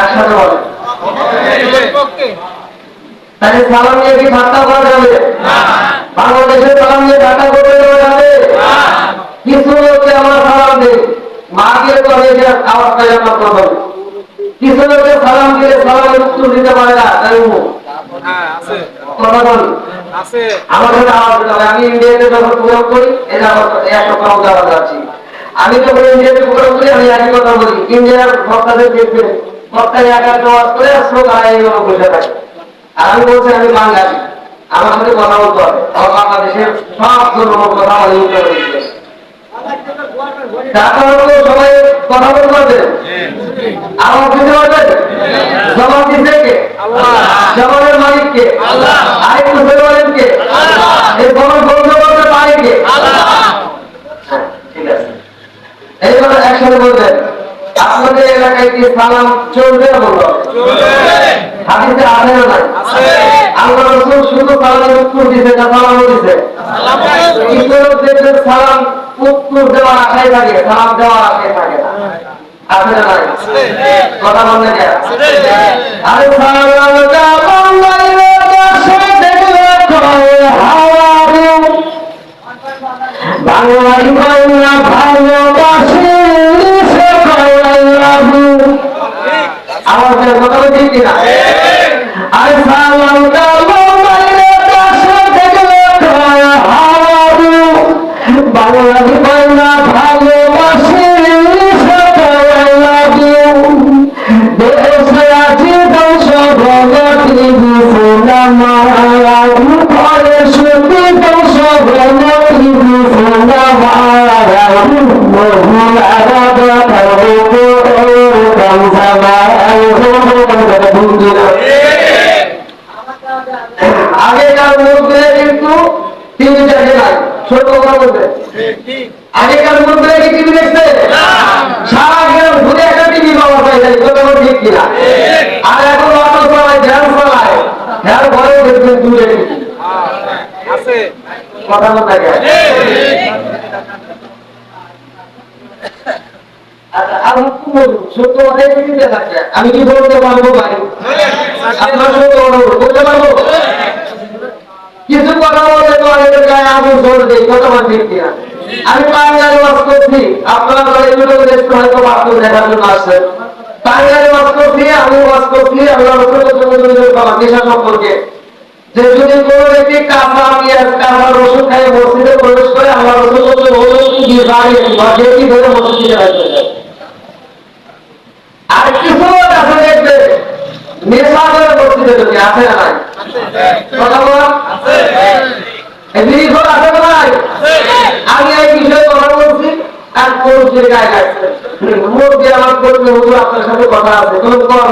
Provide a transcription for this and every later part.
একসাথে তাহলে সালাম নিয়ে কি ঠাট্টা করা যাবে? বাংলাদেশের সালাম নিয়ে ঠাট্টা করতে দেওয়া যাবে? কিছু লোককে আমার সালাম দেয় মা গিয়ে তো আমি যে আওয়াজটা জানা করব কিছু লোককে সালাম দিলে সালামের উত্তর দিতে পারে না তাই হবে। আমি ইন্ডিয়াতে যখন প্রোগ্রাম করি এটা একটা দেওয়া যাচ্ছি আমি যখন ইন্ডিয়াতে প্রোগ্রাম করি আমি একই কথা বলি। ইন্ডিয়ার ভক্তদের দেখবে ভক্তায় একা আওয়াজ করে শ্লোক এইভাবে বসে থাকে। আর আমি বলছি আমি বাঙালি। আমার সাথে কথা বলতে হবে। আমার বাংলাদেশের সব ধর্ম কথা বলে উত্তর দিচ্ছে সবাই কথা বলতে পারবে? আমার বুঝতে পারবেন জবাব দিচ্ছে কে? জবাবের মালিক আরেকটু ধরে বলেন কে? এই জবাব বন্ধ করতে পারে কে? ঠিক আছে। এইবার একসাথে বলবেন। আপনাদের এলাকায় কি সালাম চলবে না হাদিসে আছে না আল্লাহ রসুল শুধু সালামের উত্তর দিছে না সালামও দিছে? ঈশ্বর দেখবেন সালাম উত্তর দেওয়ার আশায় থাকে সালাম দেওয়ার আশায় থাকে না। আছে না কথা বলতে আরে বাংলা আমাদের কথা ঠিক কিনা? আরে সালাম আগেকার মধ্যে কি টিভি দেখছে সারা গ্রাম ঘুরে একটা টিভি পাওয়া যায় যায় কথা ঠিক কিনা? আর এখন অটো চালায় ধ্যান চালায়। ধ্যান ঘরে দেখবেন দূরে কথা বলতে আচ্ছা, আমি কি বলতে পারব ভাই? আপনার। বলতে পারব? কিছু কথা ঠিক কিনা? আমি বাংলায় বাস করছি আপনারা এগুলো দেখতে হয়তো বাস্তব দেখার জন্য আসছেন বাংলায় বাস করছি আমি বাস করছি নেশা সম্পর্কে। যে যদি কোনো ব্যক্তি কাঁচা পেঁয়াজ কাঁচা রসুন খাই মসজিদে প্রবেশ করে বলতে হলো কি দিয়ে দাঁড়িয়ে বা যেটি ধরে মসজিদে আর কিছু লোক আছে দেখবে নেশা করে মসজিদে ঢুকে আছে না নাই? কথা বল। বিড়িখোর আছে না আমি এই বিষয়ে কথা বলছি আর পৌঁছে গায়ে লাগছে মুখ দিয়ে আমার করবে হুজুর আপনার সাথে কথা আছে তুমি কর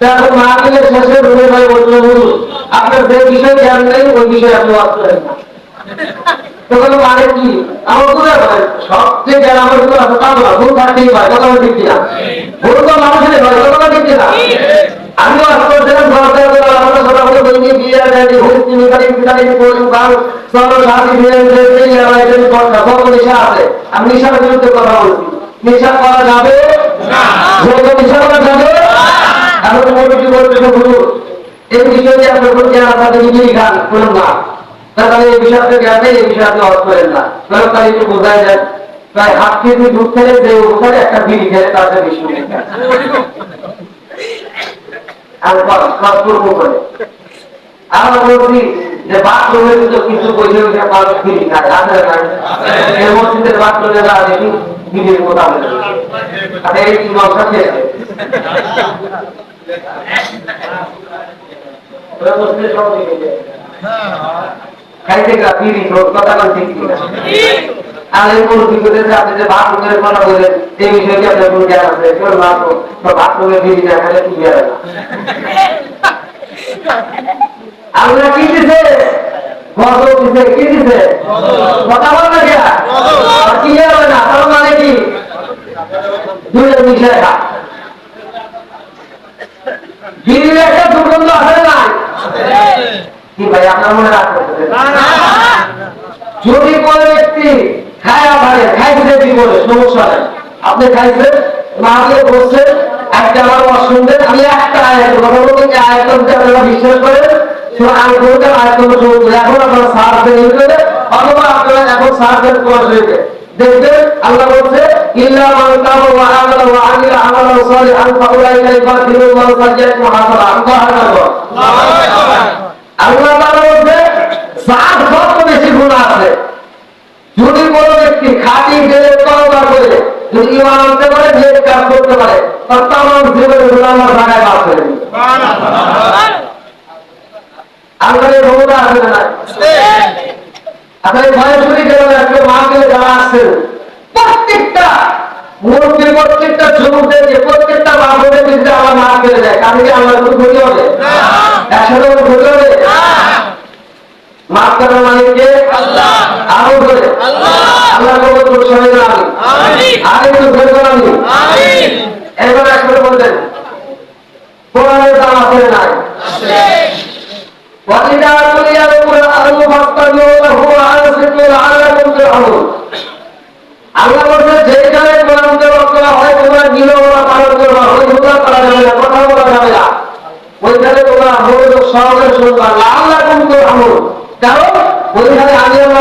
তারপর মাহফিলের শেষে রুমে ভাই বলল হুজুর আপনার যে বিষয়ে জ্ঞান নেই ওই বিষয়ে আপনি করেন না। তখন মানে কি? আমার বুঝে পারে সব যে জ্ঞান আমার ভিতরে আছে তা না ভুল থাকতেই পারে কথা ঠিক কিনা? ভুল তো মানুষের কথা ঠিক কিনা? আমি ওয়াজ করছিলাম ঘরতে আমরা সবাই বলে বলি বিয়ে দেয় ভুল তিনি কালি পিতালি কোন বাং সব সাথী বিয়ে দেয় এই আমার একজন কথা বড় নেশা আছে। আমি নেশার বিরুদ্ধে কথা বলছি। নেশা করা যাবে? না। যেহেতু নেশা করা যাবে? এখন কমিটি বলতে হুজুর এই বিষয়ে আপনার কোন জ্ঞান আছে নিজেই গান করুন না। তাহলে এই বিষয়টা জ্ঞান নেই এই বিষয়ে আপনি অর্থ করেন না। তাহলে তাই একটু বোঝায় যায় প্রায় হাত কেজি দুধ খেলে যে ওখানে একটা বিড়ি খেলে তার যে বিষ্ণু আর করব করে আমরা বলছি যে বাথরুমে তো কিছু পয়সা পয়সা পাওয়া বিড়ি খায় আছে না এই মসজিদের বাথরুমে যা দেখি বিড়ির মোতাবেক আরে এই কি নকশা যায়। খাইতে গা তো কথা বল ঠিক কিনা আর এই মুরগি করে যে আপনি যে বাথরুমের কথা বললেন এই বিষয়ে কি আপনার কোনো জ্ঞান আছে? কেউ না তো তো বাথরুমে বিড়ি না কি জ্ঞান আমরা কি দিছে? গত দিছে কি দিছে? কথা বল না কেয়া? কি হবে না? তার মানে কি? দুইটা বিষয় খা। বিড়ির একটা দুর্গন্ধ আছে না কি ভাই আপনার মনে রাখতে যদি কোনো ব্যক্তি খায়া পারে খাইছে জীবনে সমস্যা নেই আপনি একটা আমার সূরা আয়াত কোরআন শরীফে দেখবেন আল্লাহ বলছে ইল্লা মান তাবা ওয়া আমানা ওয়া আমিলা বলছে সাত যত বেশি গুনাহ আছে যদি কোনো ব্যক্তি খাঁটি গেলে তওবা করে যদি ইমান আনতে পারে যে কাজ করতে পারে তার তামাম জীবনে গুনাহ আল্লাহ ভাগায় মাফ করে দিবে। আল্লাহর এই না। আপনার ভয় শুনে গেলেন মা যারা আসছেন প্রত্যেকটা মূর্তি প্রত্যেকটা যুবকদেরকে প্রত্যেকটা মা বোনের বিরুদ্ধে আমার মাফ করে দেয় কারণ কি কোনো ক্ষতি হবে? একসাথে কোনো ক্ষতি হবে? মাফ করার মালিককে আল্লাহ। আরও করে আল্লাহ। কবুল করুন সবাই আমিন। আগে তো ধরে করান আমিন। এবার এক করে বলেন কোরআনের দাম আছে না আছে ওয়ালিদা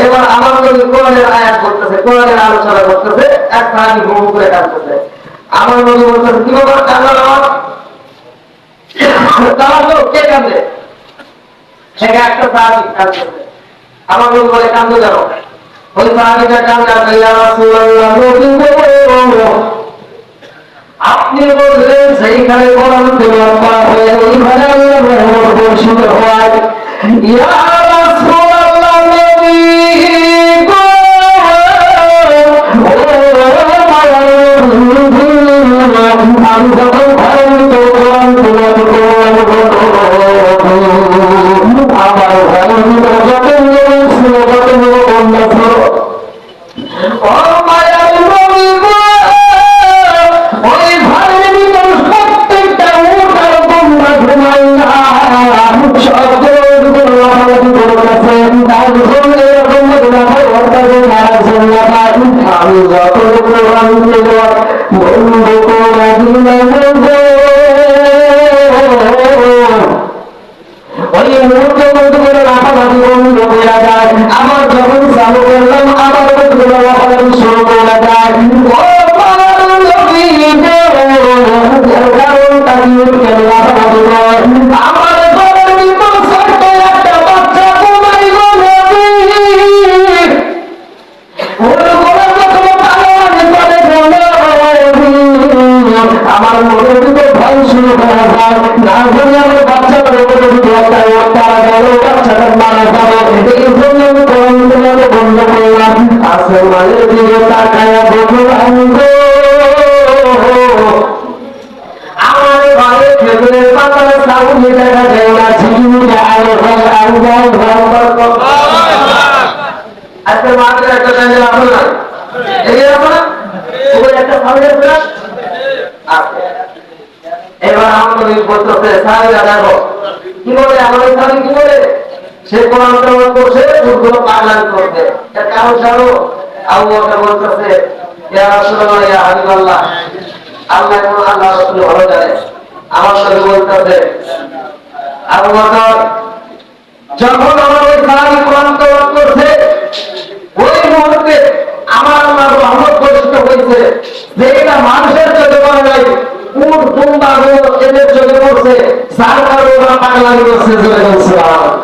এবার আমার নবী কোরআনের আয়াত করতেছে, কোরআনের আলোচনা করতেছে, এক সাহাবী ঘুম করে কাঁদতেছে। আমার নবী বলতেছে, কি বাবা? আওয়াজ তারা তো, কে কান্দে একটা সাহাবি কান্দতেছে আমার নবী বলে ওই সাহাবিটা কান্দে আপনি বললেন, সেইখানে কোরআন তেলাওয়াত হয় ওইখানে আল্লাহর রহমত বর্ষিত হয়। ইয়া আবার যখন চালু করলাম আবার আমার মনের ভিতর ভয় শুরু করা যায়। না হলে আমার বাচ্চাটার উপরে যদি একটা তারা গেল, বাচ্চাটার মারা যাবে এই জন্য আমি বন্ধ করলাম। আসমানের দিকে তাকায়া বললাম আমার একটা জায়গা আসো এই আসো একটা সাউন্ড আছে না আছে। এবার আমাদের বলতেছে সাহেব দেখো। কি বলে আমাদের সাহেব কি বলে সে কোরআন করছে দুর্গুলো পাগলাম করছে। এর কারণ জানো আবু বকর বলতেছে আল্লাহ আল্লাহ ভালো জানে। আমার সাথে আবু বকর, যখন কোরআন তেলাওয়াত করছে ওই মুহূর্তে আমার আল্লাহর রহমত বর্ষিত হয়েছে যে এটা মানুষের চোখে পড়ে নাই উট দুম্বা গরু এদের চোখে পড়ছে যার কারণে ওরা পাগলামি করছে